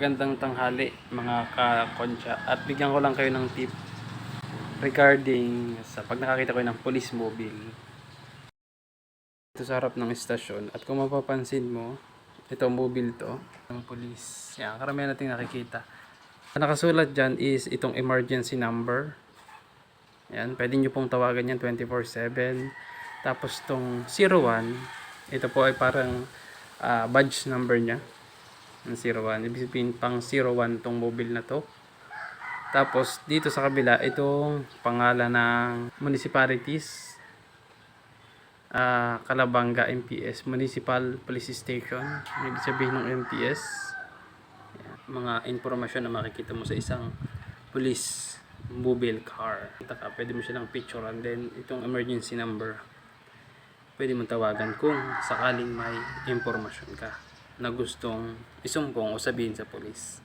Magandang tanghali mga ka-koncha at bigyan ko lang kayo ng tip regarding sa pag nakakita ko ng police mobile. Ito sa harap ng istasyon at kung mapapansin mo, ito mobile to, ng police. Yan, karamihan natin nakikita. Nakasulat dyan is itong emergency number. Yan, pwede nyo pong tawagan yan 24-7. Tapos tong 01, ito po ay parang ah, badge number niya ng 01. Ibig sabihin pang 01 tong mobile na to. Tapos dito sa kabila, itong pangalan ng municipalities. ah Calabanga MPS, Municipal Police Station. Ibig sabihin ng MPS. Mga informasyon na makikita mo sa isang police mobile car. Ka, pwede mo silang picture and then itong emergency number. Pwede mo tawagan kung sakaling may impormasyon ka na gustong isumbong o sabihin sa polis.